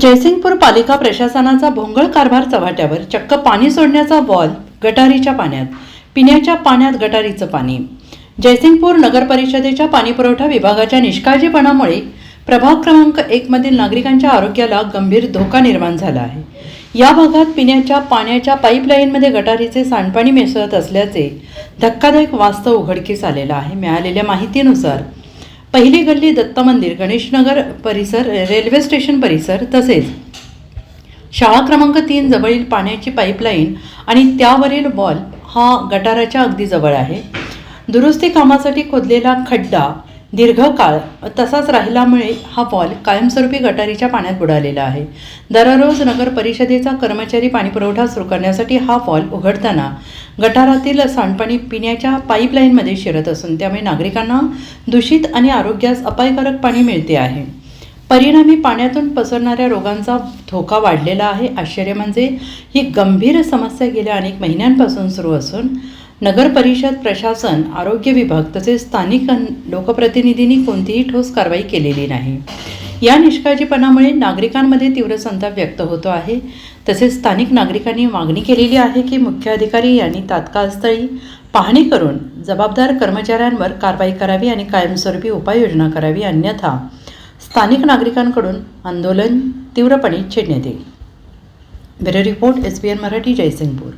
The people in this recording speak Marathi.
जयसिंगपूर पालिका प्रशासनाचा भोंगळ कारभार चव्हाट्यावर चक्क पाणी सोडण्याचा बॉल गटारीच्या पाण्यात पिण्याच्या पाण्यात गटारीचं पाणी. जयसिंगपूर नगर परिषदेच्या पाणीपुरवठा विभागाच्या निष्काळजीपणामुळे प्रभाग क्रमांक एक मधील नागरिकांच्या आरोग्याला गंभीर धोका निर्माण झाला आहे. या भागात पिण्याच्या पाण्याच्या पाईपलाईनमध्ये गटारीचे सांडपाणी मिसळत असल्याचे धक्कादायक वास्तव उघडकीस आलेलं आहे. मिळालेल्या माहितीनुसार पहिली गल्ली दत्त मंदिर गणेशनगर परिसर रेल्वे स्टेशन परिसर तसेच. शाळा क्रमांक तीन जवळील पाण्याची पाईपलाईन आणि त्यावरील वॉल हा गटाराच्या अगदी जवळ आहे. दुरुस्ती कामासाठी खोदलेला खड्डा दीर्घकाळ तसाच राहिल्यामुळे हा वॉल कायमस्वरूपी गटारीच्या पाण्यात बुडालेला आहे. दररोज नगर परिषदेचा कर्मचारी पाणीपुरवठा सुरू करण्यासाठी हा वॉल उघडताना गटारातील सांडपाणी पिण्याच्या पाईपलाईनमध्ये शिरत असून त्यामुळे नागरिकांना दूषित आणि आरोग्यास अपायकारक पाणी मिळते आहे. परिणामी पाण्यातून पसरणाऱ्या रोगांचा धोका वाढलेला आहे. आश्चर्य म्हणजे ही गंभीर समस्या गेल्या अनेक महिन्यांपासून सुरू असून नगर परिषद प्रशासन आरोग्य विभाग तसेच स्थानिक अन- लोकप्रतिनिधींनी कोणतीही ठोस कारवाई केलेली नाही. या निष्काळजीपणामुळे नागरिकांमध्ये तीव्र संताप व्यक्त होतो आहे. तसेच स्थानिक नागरिकांनी मागणी केलेली आहे की मुख्याधिकारी यांनी तात्काळस्थळी पाहणी करून जबाबदार कर्मचाऱ्यांवर कारवाई करावी आणि कायमस्वरूपी उपाययोजना करावी अन्यथा स्थानिक नागरिकांकडून आंदोलन तीव्रपणे छेडण्यात येईल. Bureau report S B N Marathi Jaysingpur.